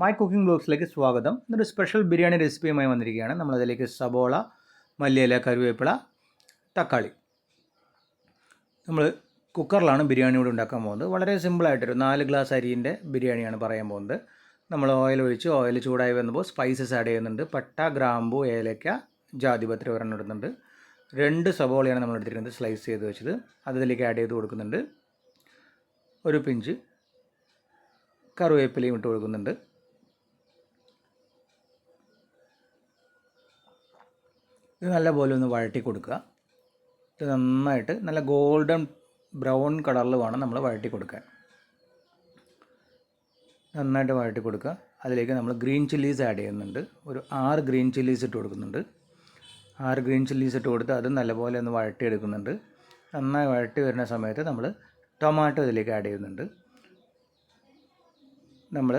My cooking ബ്ലോഗ്സിലേക്ക് സ്വാഗതം. ഇന്നൊരു special biryani റെസിപ്പിയുമായി വന്നിരിക്കുകയാണ്. നമ്മളതിലേക്ക് സബോള മല്ലിയില കരുവേപ്പില തക്കാളി. നമ്മൾ കുക്കറിലാണ് ബിരിയാണി കൂടി ഉണ്ടാക്കാൻ പോകുന്നത്. വളരെ സിമ്പിളായിട്ടൊരു നാല് ഗ്ലാസ് അരിന്റെ ബിരിയാണിയാണ് പറയാൻ പോകുന്നത്. നമ്മൾ ഓയിൽ ഒഴിച്ച് ഓയിൽ ചൂടായി വന്നപ്പോൾ സ്പൈസസ് ആഡ് ചെയ്യുന്നുണ്ട്. പട്ട ഗ്രാമ്പു ഏലക്ക ജാതിപത്രി ഒരെണ്ണം ഇടുന്നുണ്ട്. രണ്ട് സബോളയാണ് നമ്മൾ എടുത്തിരിക്കുന്നത് സ്ലൈസ് ചെയ്ത് വെച്ചത്. അതിലേക്ക് ആഡ് ചെയ്ത് കൊടുക്കുന്നുണ്ട്. ഒരു പിഞ്ച് കറിവേപ്പിലയും ഇട്ട് കൊടുക്കുന്നുണ്ട്. ഇത് നല്ലപോലെ ഒന്ന് വഴറ്റി കൊടുക്കുക. ഇത് നന്നായിട്ട് നല്ല ഗോൾഡൻ ബ്രൗൺ കളറിൽ വേണം നമ്മൾ വഴറ്റി കൊടുക്കാൻ നന്നായിട്ട് വഴറ്റി കൊടുക്കുക. അതിലേക്ക് നമ്മൾ ഗ്രീൻ ചില്ലീസ് ആഡ് ചെയ്യുന്നുണ്ട്. ഒരു ആറ് ഗ്രീൻ ചില്ലീസ് ഇട്ട് കൊടുക്കുന്നുണ്ട്. ആറ് ഗ്രീൻ ചില്ലീസ് ഇട്ട് കൊടുത്ത് അത് നല്ലപോലെ ഒന്ന് വഴറ്റി എടുക്കുന്നുണ്ട്. നന്നായി വഴറ്റി വരുന്ന സമയത്ത് നമ്മൾ ടൊമാറ്റോ ഇതിലേക്ക് ആഡ് ചെയ്യുന്നുണ്ട്. നമ്മൾ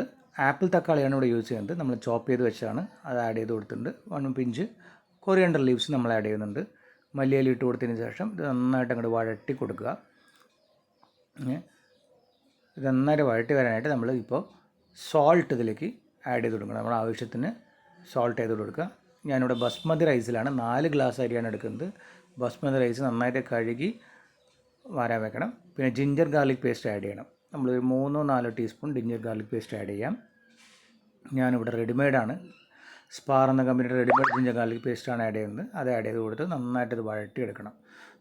ആപ്പിൾ തക്കാളിയാണ് ഇവിടെ യൂസ് ചെയ്യുന്നത്. നമ്മൾ ചോപ്പ് ചെയ്ത് വെച്ചാണ് അത് ആഡ് ചെയ്ത് കൊടുത്തിട്ടുണ്ട്. വൺ പിഞ്ച് കൊറിയണ്ടർ ലീവ്സ് നമ്മൾ ആഡ് ചെയ്യുന്നുണ്ട്. മല്ലിയില ഇട്ട് കൊടുത്തതിന് ശേഷം ഇത് നന്നായിട്ട് അങ്ങോട്ട് വഴട്ടി കൊടുക്കുക. ഇത് നന്നായിട്ട് വഴട്ടി വരാനായിട്ട് നമ്മൾ ഇപ്പോൾ സോൾട്ട് ഇതിലേക്ക് ആഡ് ചെയ്ത് കൊടുക്കണം. നമ്മുടെ ആവശ്യത്തിന് സോൾട്ട് ചെയ്ത് കൊടുക്കുക. ഞാനിവിടെ ബസ്മതി റൈസിലാണ് നാല് ഗ്ലാസ് അരിയാണ് എടുക്കുന്നത്. ബസ്മതി റൈസ് നന്നായിട്ട് കഴുകി വരാൻ വെക്കണം. പിന്നെ ജിഞ്ചർ ഗാർലിക് പേസ്റ്റ് ആഡ് ചെയ്യണം. നമ്മളൊരു മൂന്നോ നാലോ teaspoon ginger garlic paste add ചെയ്യാം. ഞാനിവിടെ റെഡിമെയ്ഡാണ് സ്പാർ എന്ന കമ്പനിയുടെ റെഡിമെയ്ഡ് ജിഞ്ചർ ഗാർലിക് പേസ്റ്റാണ് ആഡ് ചെയ്യുന്നത്. അത് ആഡ് ചെയ്ത് കൊടുത്ത് നന്നായിട്ട് ഇത് വഴറ്റിയെടുക്കണം.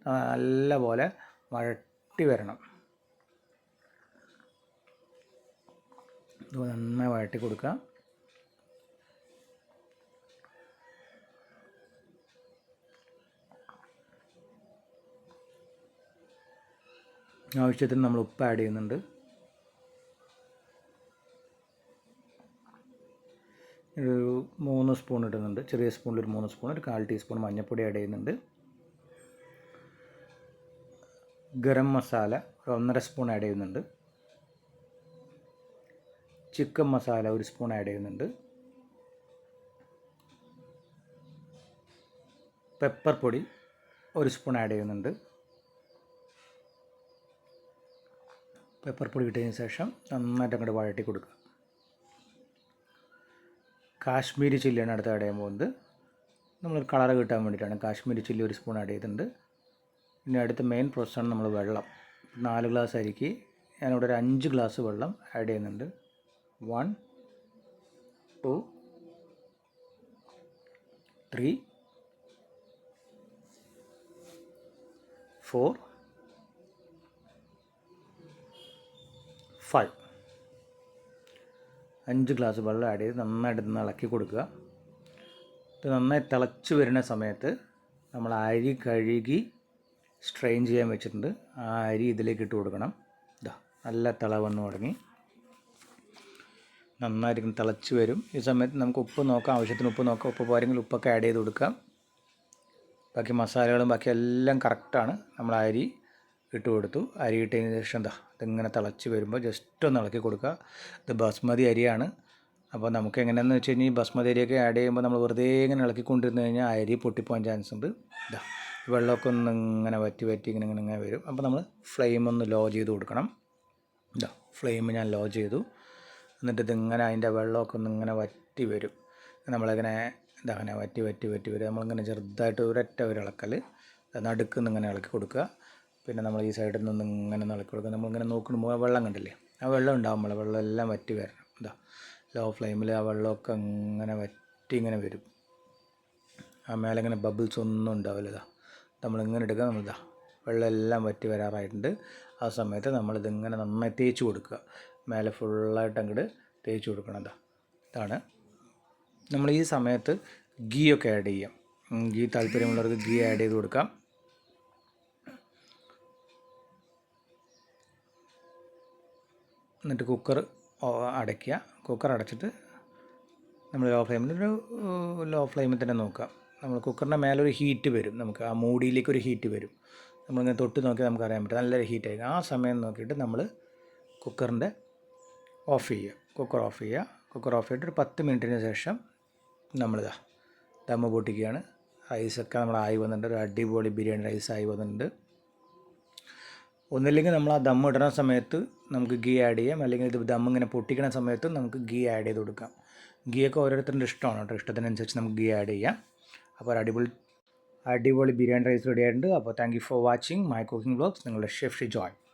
നല്ല പോലെ വഴറ്റി വരണം. ഇത് നന്നായി വഴട്ടി കൊടുക്കുക. ആവശ്യത്തിന് നമ്മൾ ഉപ്പ് ആഡ് ചെയ്യുന്നുണ്ട്. മൂന്ന് സ്പൂൺ ഇടുന്നുണ്ട്. ചെറിയ സ്പൂണിൽ ഒരു മൂന്ന് സ്പൂൺ ഒരു കാൽ ടീസ്പൂൺ മഞ്ഞൾപ്പൊടി ആഡ് ചെയ്യുന്നുണ്ട്. ഗരം മസാല ഒരു ഒന്നര സ്പൂൺ ആഡ് ചെയ്യുന്നുണ്ട്. ചിക്കൻ മസാല ഒരു സ്പൂൺ ആഡ് ചെയ്യുന്നുണ്ട്. പെപ്പർ പൊടി ഒരു സ്പൂൺ ആഡ് ചെയ്യുന്നുണ്ട്. പെപ്പർ പൊടി ഇട്ടതിന് ശേഷം നന്നായിട്ട് അങ്ങോട്ട് വഴറ്റി കൊടുക്കുക. കാശ്മീരി ചില്ലിയാണ് അടുത്ത് ആഡ് ചെയ്യാൻ പോകുന്നത്. നമ്മൾ കളർ കിട്ടാൻ വേണ്ടിയിട്ടാണ് കാശ്മീരി ചില്ലി ഒരു സ്പൂൺ ആഡ് ചെയ്തിട്ടുണ്ട്. ഇനി അടുത്ത മെയിൻ പ്രോസസ്സാണ് നമ്മൾ വെള്ളം. നാല് ഗ്ലാസ് അരിക്ക് ഞാനിവിടെ ഒരു അഞ്ച് ഗ്ലാസ് വെള്ളം ആഡ് ചെയ്യുന്നുണ്ട്. One two three four five അഞ്ച് ഗ്ലാസ് വെള്ളം ആഡ് ചെയ്ത് നന്നായിട്ട് നിന്ന് ഇളക്കി കൊടുക്കുക. ഇത് നന്നായി തിളച്ച് വരുന്ന സമയത്ത് നമ്മൾ അരി കഴുകി സ്ട്രെയിൻ ചെയ്യാൻ വെച്ചിട്ടുണ്ട്. ആ അരി ഇതിലേക്ക് ഇട്ട് കൊടുക്കണം. ഇതാ നല്ല തിള വന്ന് തുടങ്ങി. നന്നായിരിക്കും തിളച്ച് വരും. ഈ സമയത്ത് നമുക്ക് ഉപ്പ് നോക്കാം. ആവശ്യത്തിന് ഉപ്പ് നോക്കാം. ഉപ്പ് പോരെങ്കിൽ ഉപ്പൊക്കെ ആഡ് ചെയ്ത് കൊടുക്കാം. ബാക്കി മസാലകളും ബാക്കി എല്ലാം കറക്റ്റാണ് നമ്മൾ അരി ഇട്ട് കൊടുത്തു. അരി ഇട്ടതിന് ശേഷം എന്താ ഇതിങ്ങനെ തിളച്ച് വരുമ്പോൾ ജസ്റ്റ് ഒന്ന് ഇളക്കി കൊടുക്കുക. ഇത് ബസ്മതി അരിയാണ്. അപ്പോൾ നമുക്ക് എങ്ങനെയാണെന്ന് വെച്ച് കഴിഞ്ഞാൽ ബസ്മതി അരിയൊക്കെ ആഡ് ചെയ്യുമ്പോൾ നമ്മൾ വെറുതെ ഇങ്ങനെ ഇളക്കിക്കൊണ്ടിരുന്ന് കഴിഞ്ഞാൽ അരി പൊട്ടിപ്പോകാൻ ചാൻസ് ഉണ്ട്. ഇതാ വെള്ളമൊക്കെ ഒന്ന് ഇങ്ങനെ വറ്റി വറ്റി ഇങ്ങനെ ഇങ്ങനെ ഇങ്ങനെ വരും. അപ്പോൾ നമ്മൾ ഫ്ലെയിം ഒന്ന് ലോ ചെയ്ത് കൊടുക്കണം. ഇതാ ഫ്ലെയിം ഞാൻ ലോ ചെയ്തു. എന്നിട്ട് ഇതിങ്ങനെ അതിന്റെ വെള്ളമൊക്കെ ഒന്ന് ഇങ്ങനെ വറ്റി വരും. നമ്മളിങ്ങനെ ഇതാ അങ്ങനെ വറ്റി വറ്റി വറ്റി വരും. നമ്മളിങ്ങനെ ചെറുതായിട്ട് ഒരൊറ്റ ഒരു ഇളക്കൽ. നടുക്കുന്ന് ഇങ്ങനെ ഇളക്കി കൊടുക്കുക. പിന്നെ നമ്മൾ ഈ സൈഡിൽ നിന്ന് ഇങ്ങനെ നിളക്കി കൊടുക്കുക നമ്മളിങ്ങനെ നോക്കുമ്പോൾ വെള്ളം കണ്ടില്ലേ? ആ വെള്ളം ഉണ്ടാകുമ്പോൾ വെള്ളം എല്ലാം വറ്റി വരണം. എന്താ ലോ ഫ്ലെയിമിൽ ആ വെള്ളമൊക്കെ ഇങ്ങനെ വറ്റി ഇങ്ങനെ വരും. ആ മേലെ ഇങ്ങനെ ബബിൾസ് ഒന്നും ഉണ്ടാവില്ല. ഇതാ. നമ്മളിങ്ങനെ എടുക്കുക നമ്മളിതാ വെള്ളമെല്ലാം വറ്റി വരാറായിട്ടുണ്ട്. ആ സമയത്ത് നമ്മളിതിങ്ങനെ നന്നായി തേച്ച് കൊടുക്കുക. മേലെ ഫുള്ളായിട്ട് അങ്ങോട്ട് തേച്ച് കൊടുക്കണം. ഇതാ. ഇതാണ്. നമ്മൾ ഈ സമയത്ത് ഗീ ഒക്കെ ആഡ് ചെയ്യാം. ഗീ താല്പര്യമുള്ളവർക്ക് ഗീ ആഡ് ചെയ്ത് കൊടുക്കാം. എന്നിട്ട് കുക്കർ അടയ്ക്കുക. കുക്കർ അടച്ചിട്ട് നമ്മൾ ലോ ഫ്ലെയിമിൽ ഒരു ലോ ഫ്ലെയിമിൽ തന്നെ നോക്കാം നമ്മൾ കുക്കറിന്റെ ഒരു ഹീറ്റ് വരും. നമുക്ക് ആ മൂടിയിലേക്ക് ഒരു ഹീറ്റ് വരും. നമ്മളിങ്ങനെ തൊട്ട് നോക്കി നമുക്ക് അറിയാൻ പറ്റും. നല്ലൊരു ഹീറ്റ് ആയിരിക്കും. ആ സമയം നോക്കിയിട്ട് നമ്മൾ കുക്കറിന്റെ ഓഫ് ചെയ്യുക. കുക്കർ ഓഫ് ചെയ്യുക. കുക്കർ ഓഫ് ചെയ്തിട്ട് ഒരു പത്ത് മിനിറ്റിന് ശേഷം നമ്മളിതാ ദമ്മ് പൊട്ടിക്കുകയാണ്. റൈസൊക്കെ നമ്മൾ ആയി വന്നിട്ടുണ്ട്. ഒരു അടിപൊളി ബിരിയാണി റൈസ് ആയി വന്നിട്ടുണ്ട്. ഒന്നില്ലെങ്കിൽ നമ്മൾ ആ ദം ഇടുന്ന സമയത്ത് നമുക്ക് ഗീ ആഡ് ചെയ്യാം. അല്ലെങ്കിൽ ഇത് ദം ഇങ്ങനെ പൊട്ടിക്കണ സമയത്തും നമുക്ക് ഗീ ആഡ് ചെയ്ത് കൊടുക്കാം. ഗീ ഒക്കെ ഓരോരുത്തരുടെ ഇഷ്ടമാണ് കേട്ടോ. ഇഷ്ടത്തിനനുസരിച്ച് നമുക്ക് ഗീ ആഡ് ചെയ്യാം. അപ്പോൾ ഒരു അടിപൊളി അടിപൊളി ബിരിയാണി റൈസ് റെഡി ആയിട്ടുണ്ട്. അപ്പോൾ thank you for watching my cooking blogs നിങ്ങളുടെ ഷെഫ് ഷി ജോയ്